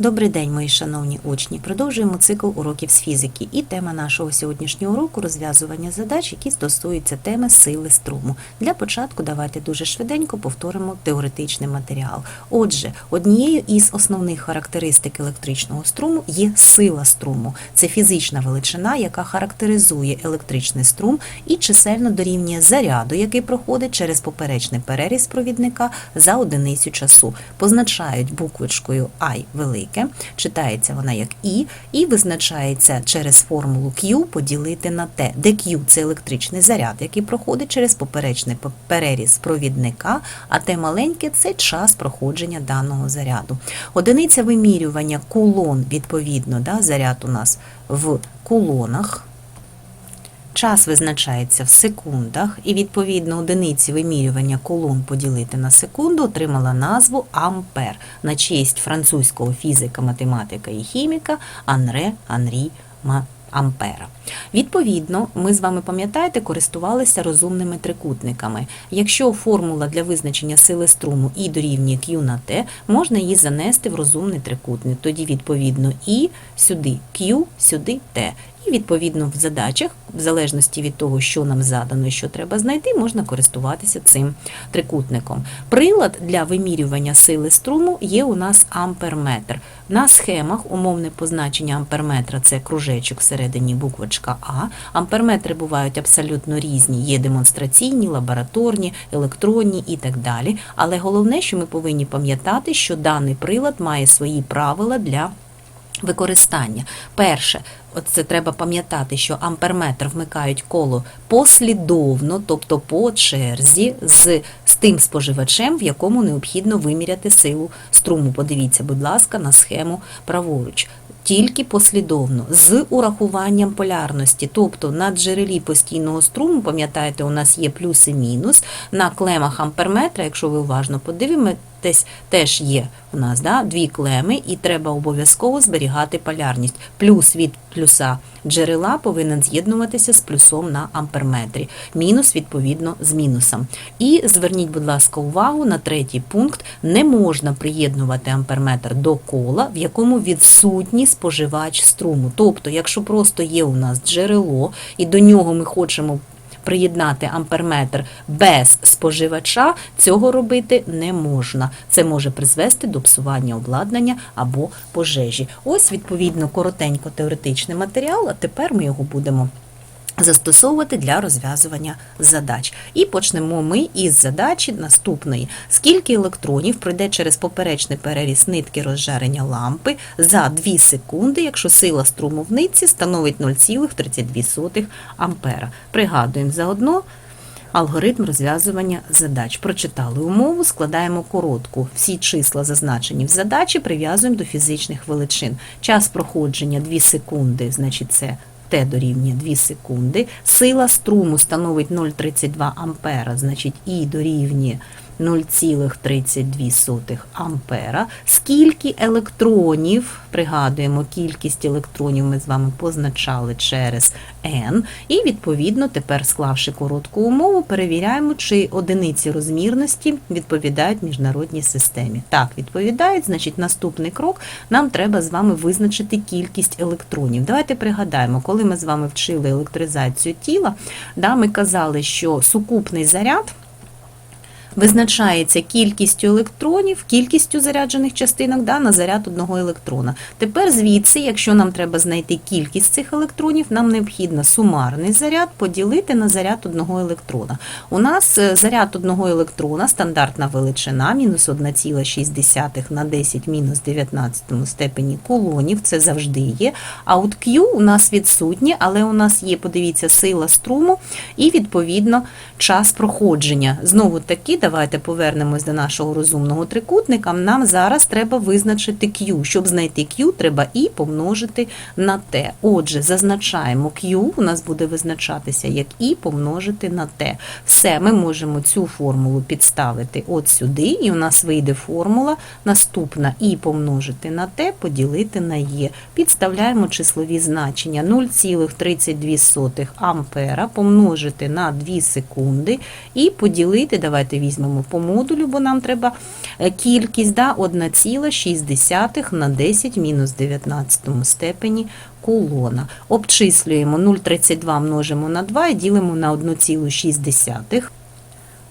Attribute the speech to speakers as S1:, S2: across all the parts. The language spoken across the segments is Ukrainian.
S1: Добрий день, мої шановні учні. Продовжуємо цикл уроків з фізики. І тема нашого сьогоднішнього уроку розв'язування задач, які стосуються теми сили струму. Для початку давайте дуже швиденько повторимо теоретичний матеріал. Отже, однією із основних характеристик електричного струму є сила струму. Це фізична величина, яка характеризує електричний струм і чисельно дорівнює заряду, який проходить через поперечний переріз провідника за одиницю часу. Позначають буквочкою I велике, читається вона як І, і визначається через формулу Q поділити на Т, де Q – це електричний заряд, який проходить через поперечний переріз провідника, а Т маленьке – це час проходження даного заряду. Одиниця вимірювання кулон, відповідно, да, заряд у нас в кулонах. Час визначається в секундах, і відповідно одиниці вимірювання колон поділити на секунду отримала назву ампер на честь французького фізика, математика і хіміка Анре Анрі. Ампера. Відповідно, ми з вами пам'ятаєте, користувалися розумними трикутниками. Якщо формула для визначення сили струму І дорівнює Q на T, можна її занести в розумний трикутник. Тоді, відповідно, І сюди Q, сюди T. Відповідно в задачах, в залежності від того, що нам задано і що треба знайти, можна користуватися цим трикутником. Прилад для вимірювання сили струму є у нас амперметр. На схемах умовне позначення амперметра це кружечок всередині буквочка А. Амперметри бувають абсолютно різні, є демонстраційні, лабораторні, електронні і так далі. Але головне, що ми повинні пам'ятати, що даний прилад має свої правила для Використання. Перше, це треба пам'ятати, що амперметр вмикають коло послідовно, тобто по черзі, з, з тим споживачем, в якому необхідно виміряти силу струму. Подивіться, будь ласка, на схему праворуч. Тільки послідовно, з урахуванням полярності, тобто на джерелі постійного струму, пам'ятаєте, у нас є плюс і мінус, на клемах амперметра, якщо ви уважно подивитесь, теж є у нас да, дві клеми, і треба обов'язково зберігати полярність. Плюс від плюса джерела повинен з'єднуватися з плюсом на амперметрі, мінус, відповідно, з мінусом. І зверніть, будь ласка, увагу на третій пункт: не можна приєднувати амперметр до кола, в якому відсутній споживач струму. Тобто, якщо просто є у нас джерело, і до нього ми хочемо приєднати амперметр без споживача, цього робити не можна. Це може призвести до псування обладнання або пожежі. Ось, відповідно, коротенько теоретичний матеріал, а тепер ми його будемо. Застосовувати для розв'язування задач. І почнемо ми із задачі наступної. Скільки електронів пройде через поперечний переріз нитки розжарення лампи за 2 секунди, якщо сила нитці становить 0,32 ампера. Пригадуємо заодно алгоритм розв'язування задач. Прочитали умову, складаємо коротку. Всі числа, зазначені в задачі, прив'язуємо до фізичних величин. Час проходження 2 секунди, значить це Т дорівнює 2 секунди. Сила струму становить 0,32 ампера, значить І дорівнює 0,32 ампера. Скільки електронів, пригадуємо, кількість електронів ми з вами позначали через N. І, відповідно, тепер, склавши коротку умову, перевіряємо, чи одиниці розмірності відповідають міжнародній системі. Так, відповідають, значить, наступний крок нам треба з вами визначити кількість електронів. Давайте пригадаємо, коли ми з вами вчили електризацію тіла, да, ми казали, що сукупний заряд. Визначається кількістю електронів, кількістю заряджених частинок да, на заряд одного електрона. Тепер звідси, якщо нам треба знайти кількість цих електронів, нам необхідно сумарний заряд поділити на заряд одного електрона. У нас е, заряд одного електрона, стандартна величина, мінус 1,6 на 10 мінус 19 степені кулонів, це завжди є. А от Q у нас відсутнє, але у нас є, подивіться, сила струму і, відповідно, час проходження. Знову таки, давайте повернемось до нашого розумного трикутника. Нам зараз треба визначити Q. Щоб знайти Q, треба І помножити на T. Отже, зазначаємо Q, у нас буде визначатися як І помножити на T. Все, ми можемо цю формулу підставити от сюди, і у нас вийде формула наступна І помножити на T, поділити на Е. Підставляємо числові значення 0,32 ампера помножити на 2 секунди і поділити, давайте візьмемо візьмемо по модулю, бо нам треба е, кількість да, 1,6 на 10 мінус 19 степені колона. Обчислюємо 0,32 множимо на 2 і ділимо на 1,6.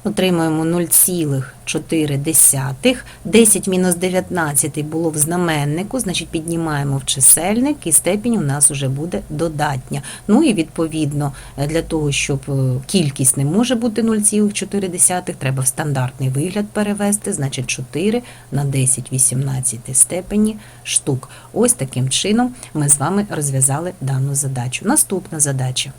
S1: Отримуємо 0,4. 10 мінус 19 було в знаменнику, значить піднімаємо в чисельник і степінь у нас вже буде додатня. Ну і відповідно для того, щоб е, кількість не може бути 0,4, треба в стандартний вигляд перевести, значить 4 на 10 18 степені штук. Ось таким чином ми з вами розв'язали дану задачу. Наступна задача.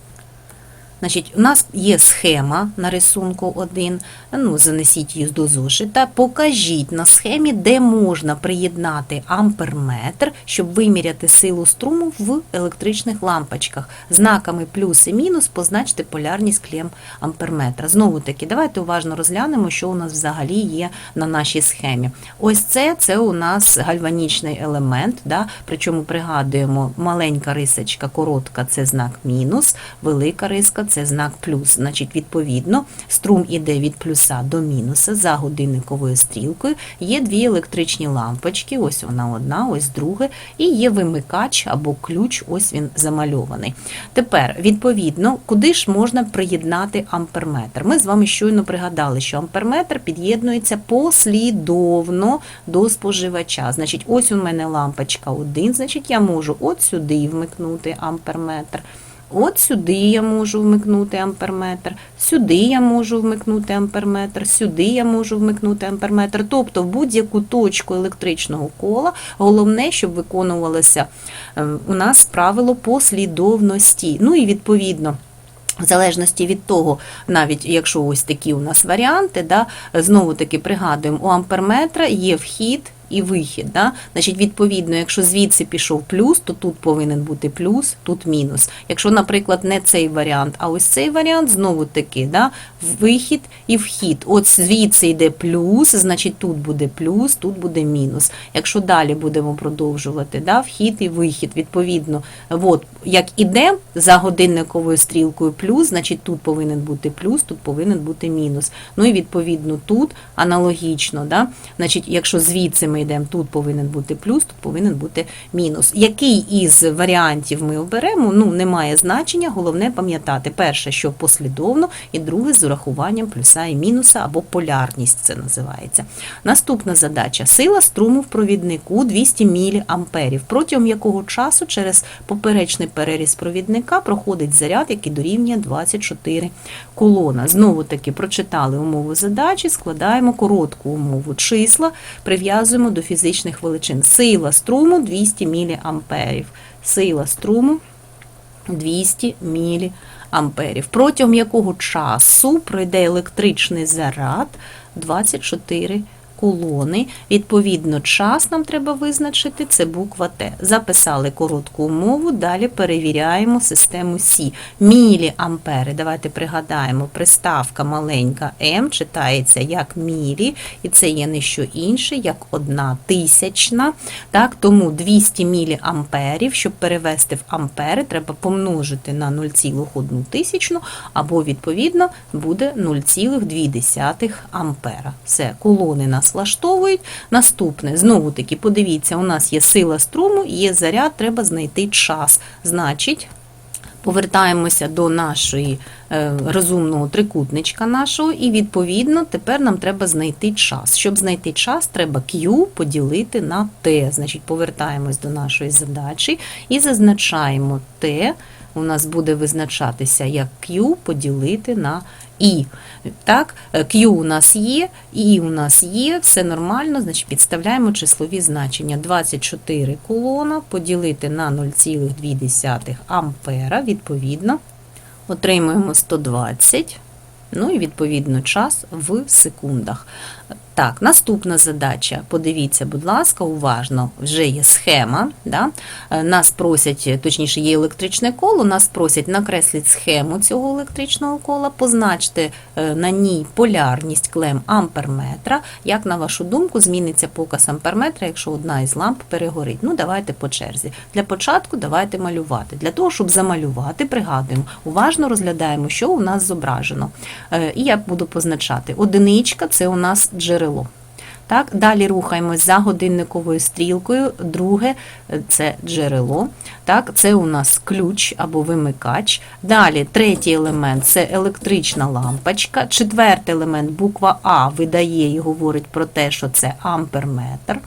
S1: Значить, у нас є схема на рисунку 1. Ну, занесіть її до зошита. Покажіть на схемі, де можна приєднати амперметр, щоб виміряти силу струму в електричних лампочках. Знаками плюс і мінус позначте полярність клем амперметра. Знову таки, давайте уважно розглянемо, що у нас взагалі є на нашій схемі. Ось це це у нас гальванічний елемент. Да? Причому пригадуємо, маленька рисочка, коротка це знак мінус, велика риска це знак плюс. Значить, відповідно, струм іде від плюса до мінуса за годинниковою стрілкою. Є дві електричні лампочки, ось вона одна, ось друга, і є вимикач або ключ, ось він замальований. Тепер, відповідно, куди ж можна приєднати амперметр? Ми з вами щойно пригадали, що амперметр під'єднується послідовно до споживача. Значить, ось у мене лампочка 1, значить, я можу от сюди вмикнути амперметр. От сюди я можу вмикнути амперметр, сюди я можу вмикнути амперметр, сюди я можу вмикнути амперметр. Тобто в будь-яку точку електричного кола головне, щоб виконувалося е, у нас правило послідовності. Ну і відповідно. В залежності від того, навіть якщо ось такі у нас варіанти, да, знову таки пригадуємо, у амперметра є вхід і вихід. Да? Значить, відповідно, якщо звідси пішов плюс, то тут повинен бути плюс, тут мінус. Якщо, наприклад, не цей варіант, а ось цей варіант, знову таки, да? вихід і вхід. От звідси йде плюс, значить тут буде плюс, тут буде мінус. Якщо далі будемо продовжувати, да? вхід і вихід, відповідно, от, як іде за годинниковою стрілкою плюс, значить тут повинен бути плюс, тут повинен бути мінус. Ну і відповідно тут аналогічно, да? значить, якщо звідси ми йдемо, тут повинен бути плюс, тут повинен бути мінус. Який із варіантів ми оберемо, ну, не має значення, головне пам'ятати. Перше, що послідовно, і друге з урахуванням плюса і мінуса, або полярність це називається. Наступна задача: сила струму в провіднику 200 мА, протягом якого часу через поперечний переріз провідника проходить заряд, який дорівнює 24 колона. Знову таки прочитали умову задачі, складаємо коротку умову числа, прив'язуємо до фізичних величин. Сила струму 200 мА. Сила струму 200 мА. Протягом якого часу пройде електричний заряд 24 колони. Відповідно, час нам треба визначити, це буква Т. Записали коротку умову, далі перевіряємо систему Сі. Міліампери. Давайте пригадаємо, приставка маленька М читається як мілі, і це є не що інше, як одна тисячна. Так, Тому 200 міліамперів, щоб перевести в ампери, треба помножити на 0,1 тисячну, або, відповідно, буде 0,2 ампера. Все, колони влаштовують. Наступне, знову таки, подивіться, у нас є сила струму, є заряд, треба знайти час. Значить, повертаємося до нашої е, розумного трикутничка нашого, і, відповідно, тепер нам треба знайти час. Щоб знайти час, треба Q поділити на T. Значить, повертаємось до нашої задачі і зазначаємо T. У нас буде визначатися як Q поділити на І. Так, Q у нас є, І у нас є, все нормально, значить підставляємо числові значення. 24 колона поділити на 0,2 ампера, відповідно, отримуємо 120, ну і відповідно час в секундах. Так, наступна задача. Подивіться, будь ласка, уважно, вже є схема. Да? Е, Нас просять, точніше, є електричне коло, нас просять накреслити схему цього електричного кола, позначте е, на ній полярність клем амперметра. Як, на вашу думку, зміниться показ амперметра, якщо одна із ламп перегорить? Ну, давайте по черзі. Для початку давайте малювати. Для того, щоб замалювати, пригадуємо, уважно розглядаємо, що у нас зображено. Е, І я буду позначати. Одиничка це у нас джерело. Так, далі рухаємось за годинниковою стрілкою. Друге це джерело. Так, це у нас ключ або вимикач. Далі третій елемент це електрична лампочка. Четвертий елемент, буква А, видає і говорить про те, що це амперметр.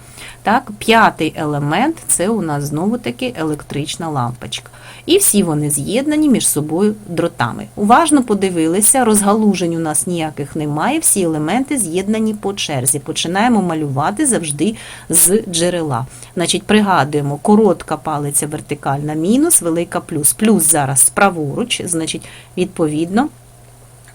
S1: Так, п'ятий елемент це у нас знову таки електрична лампочка. І всі вони з'єднані між собою дротами. Уважно подивилися, розгалужень у нас ніяких немає, всі елементи з'єднані по черзі. Починаємо малювати завжди з джерела. Значить, пригадуємо, коротка палиця вертикальна мінус, велика плюс. Плюс зараз праворуч, значить, відповідно.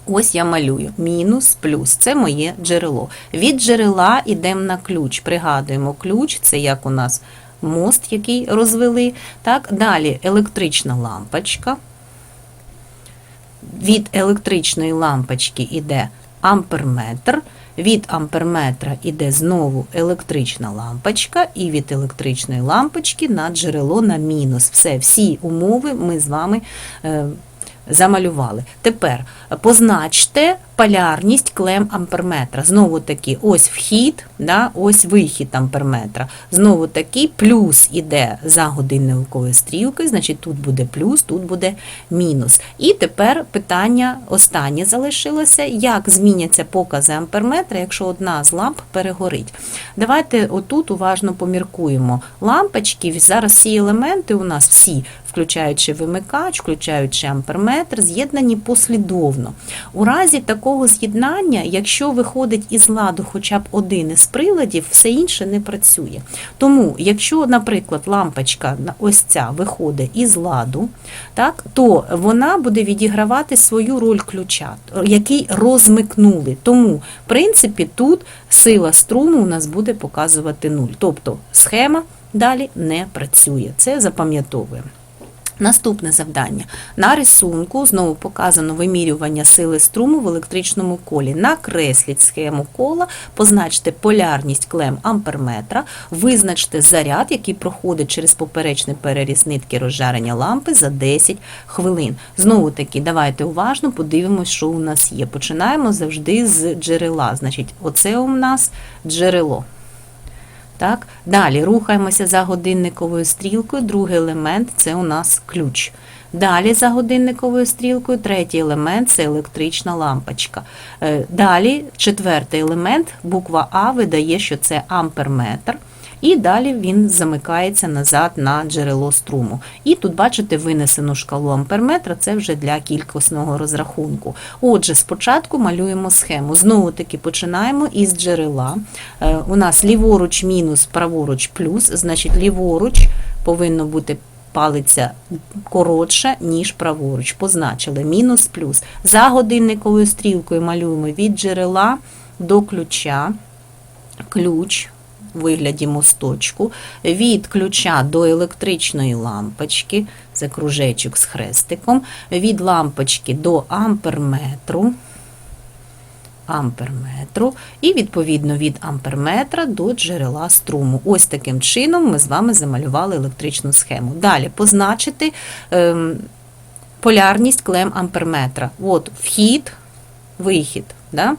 S1: Ось я малюю. Мінус, плюс. Це моє джерело. Від джерела йдемо на ключ. Пригадуємо, ключ це як у нас мост, який розвели. Так, Далі електрична лампочка. Від електричної лампочки йде амперметр. Від амперметра йде знову електрична лампочка, і від електричної лампочки на джерело на мінус. Все, всі умови ми з вами е, замалювали. Тепер позначте полярність клем амперметра. Знову таки, ось вхід, да, ось вихід амперметра. Знову таки, плюс іде за годинниковою стрілкою, значить тут буде плюс, тут буде мінус. І тепер питання останнє залишилося: як зміняться покази амперметра, якщо одна з ламп перегорить. Давайте отут уважно поміркуємо. Лампочки, зараз всі елементи у нас всі, включаючи вимикач, включаючи амперметр, з'єднані послідовно. У разі такого з'єднання, якщо виходить із ладу хоча б один із приладів, все інше не працює. Тому, якщо, наприклад, лампочка ось ця виходить із ладу, так, то вона буде відігравати свою роль ключа, який розмикнули. Тому, в принципі, тут сила струму у нас буде показувати нуль. Тобто схема далі не працює. Це запам'ятовуємо. Наступне завдання. На рисунку знову показано вимірювання сили струму в електричному колі. Накресліть схему кола, позначте полярність клем амперметра, визначте заряд, який проходить через поперечний переріз нитки розжарення лампи за 10 хвилин. Знову таки, давайте уважно подивимось, що у нас є. Починаємо завжди з джерела. Значить, оце у нас джерело. Так? Далі рухаємося за годинниковою стрілкою. Другий елемент це у нас ключ. Далі за годинниковою стрілкою, третій елемент це електрична лампочка. Е, Далі четвертий елемент, буква А видає, що це амперметр. І далі він замикається назад на джерело струму. І тут, бачите, винесену шкалу амперметра, це вже для кількісного розрахунку. Отже, спочатку малюємо схему. Знову таки починаємо із джерела. Е, У нас ліворуч мінус, праворуч плюс, значить ліворуч повинно бути палиця коротша, ніж праворуч. Позначили мінус плюс. За годинниковою стрілкою малюємо від джерела до ключа. Ключ вигляді мосточку, від ключа до електричної лампочки, це кружечок з хрестиком, від лампочки до амперметру, амперметру, і відповідно від амперметра до джерела струму. Ось таким чином ми з вами замалювали електричну схему. Далі позначити ем, полярність клем амперметра. От вхід, вихід. Да?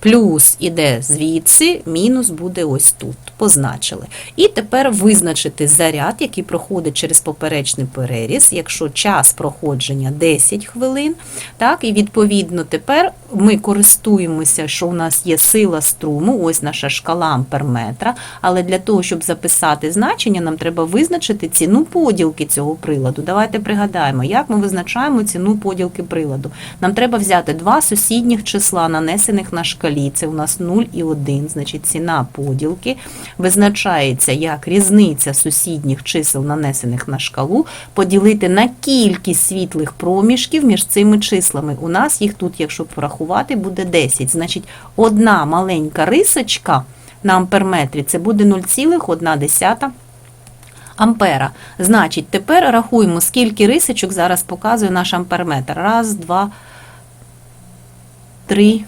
S1: Плюс іде звідси, мінус буде ось тут. Позначили. І тепер визначити заряд, який проходить через поперечний переріз, якщо час проходження 10 хвилин. Так, І відповідно тепер ми користуємося, що у нас є сила струму, ось наша шкала амперметра. Але для того, щоб записати значення, нам треба визначити ціну поділки цього приладу. Давайте пригадаємо, як ми визначаємо ціну поділки приладу. Нам треба взяти два сусідніх числа на нанесених на шкалі. Це у нас 0 і 1, значить ціна поділки визначається як різниця сусідніх чисел, нанесених на шкалу, поділити на кількість світлих проміжків між цими числами. У нас їх тут, якщо порахувати, буде 10. Значить, одна маленька рисочка на амперметрі це буде 0,1 ампера. Значить, тепер рахуємо, скільки рисочок зараз показує наш амперметр. Раз, два, три.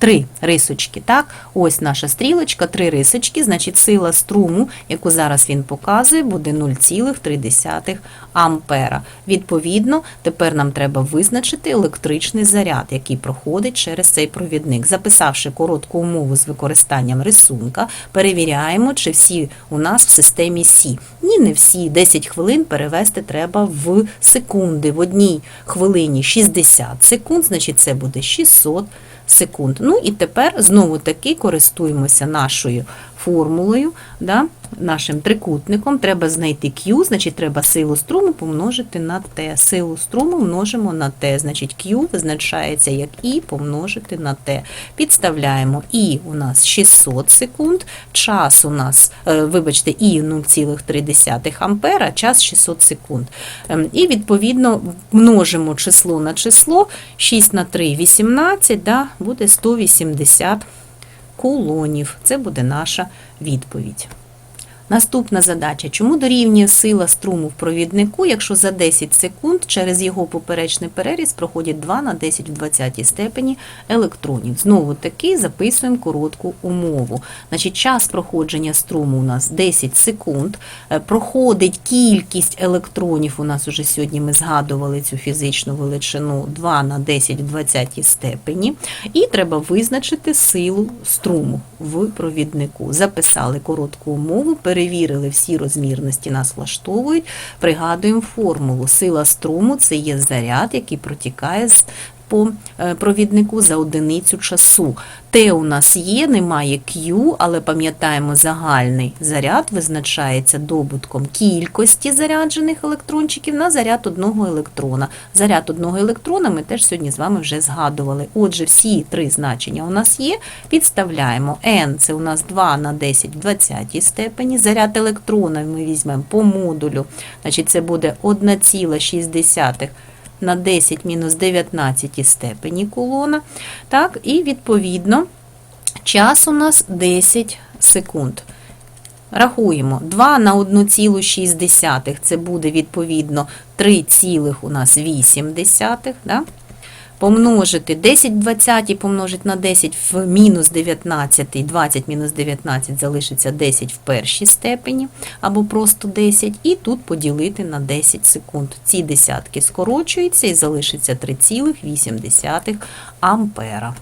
S1: Три рисочки, так? Ось наша стрілочка, три рисочки, значить сила струму, яку зараз він показує, буде 0,3 ампера. Відповідно, тепер нам треба визначити електричний заряд, який проходить через цей провідник. Записавши коротку умову з використанням рисунка, перевіряємо, чи всі у нас в системі Сі. Ні, не всі. 10 хвилин перевести треба в секунди. В одній хвилині 60 секунд, значить це буде 600 секунд. Ну і тепер знову таки користуємося нашою формулою, да, нашим трикутником. Треба знайти Q, значить треба силу струму помножити на T. Силу струму множимо на T, значить Q визначається як І помножити на T. Підставляємо І у нас 600 секунд, час у нас, е, вибачте, І 0,3 ампера, час 600 секунд. Ем, І відповідно множимо число на число, 6 на 3 – 18, да, буде 180 кулонів. Це буде наша відповідь. Наступна задача. Чому дорівнює сила струму в провіднику, якщо за 10 секунд через його поперечний переріз проходять 2 на 10 в 20 степені електронів? Знову таки записуємо коротку умову. Значить, час проходження струму у нас 10 секунд. Е, Проходить кількість електронів, у нас уже сьогодні ми згадували цю фізичну величину 2 на 10 в 20 степені. І треба визначити силу струму в провіднику. Записали коротку умову, перевірили всі розмірності, нас влаштовують. Пригадуємо формулу. Сила струму це є заряд, який протікає з по е, провіднику за одиницю часу. Т у нас є, немає Q, але пам'ятаємо, загальний заряд визначається добутком кількості заряджених електрончиків на заряд одного електрона. Заряд одного електрона ми теж сьогодні з вами вже згадували. Отже, всі три значення у нас є. Підставляємо n, це у нас 2 на 10 в 20 степені. Заряд електрона ми візьмемо по модулю, значить це буде 1,6 на 10 мінус 19 степені кулона. Так, і відповідно час у нас 10 секунд. Рахуємо 2 на 1,6, це буде відповідно 3,8. Да? Помножити 10 20 помножити на 10 в мінус 19, 20 мінус 19 залишиться 10 в першій степені, або просто 10, і тут поділити на 10 секунд. Ці десятки скорочуються і залишиться 3,8 ампера.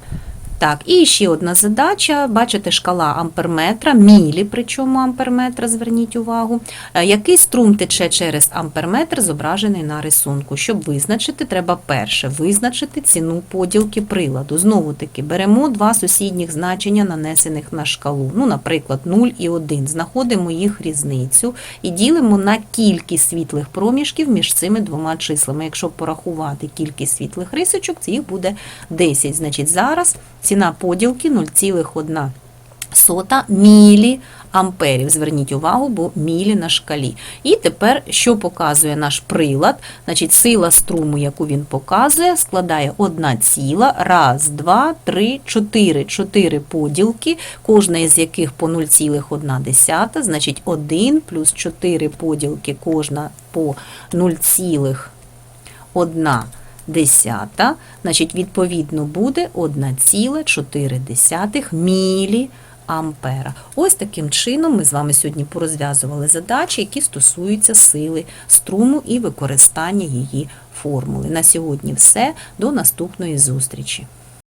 S1: Так, і ще одна задача. Бачите, шкала амперметра, мілі, причому амперметра, зверніть увагу. Е, Який струм тече через амперметр, зображений на рисунку. Щоб визначити, треба перше визначити ціну поділки приладу. Знову таки, беремо два сусідніх значення, нанесених на шкалу. Ну, наприклад, 0 і 1. Знаходимо їх різницю і ділимо на кількість світлих проміжків між цими двома числами. Якщо порахувати кількість світлих рисочок, це їх буде 10. Значить, зараз ціна поділки 0,1 сота мілі амперів. Зверніть увагу, бо мілі на шкалі. І тепер, що показує наш прилад? Значить, сила струму, яку він показує, складає 1 ціла, раз, два, три, чотири. Чотири поділки, кожна із яких по 0,1, значить 1 плюс 4 поділки, кожна по 0,1 десята, значить, відповідно буде 1,4 мілі ампера. Ось таким чином ми з вами сьогодні порозв'язували задачі, які стосуються сили струму і використання її формули. На сьогодні все. До наступної зустрічі.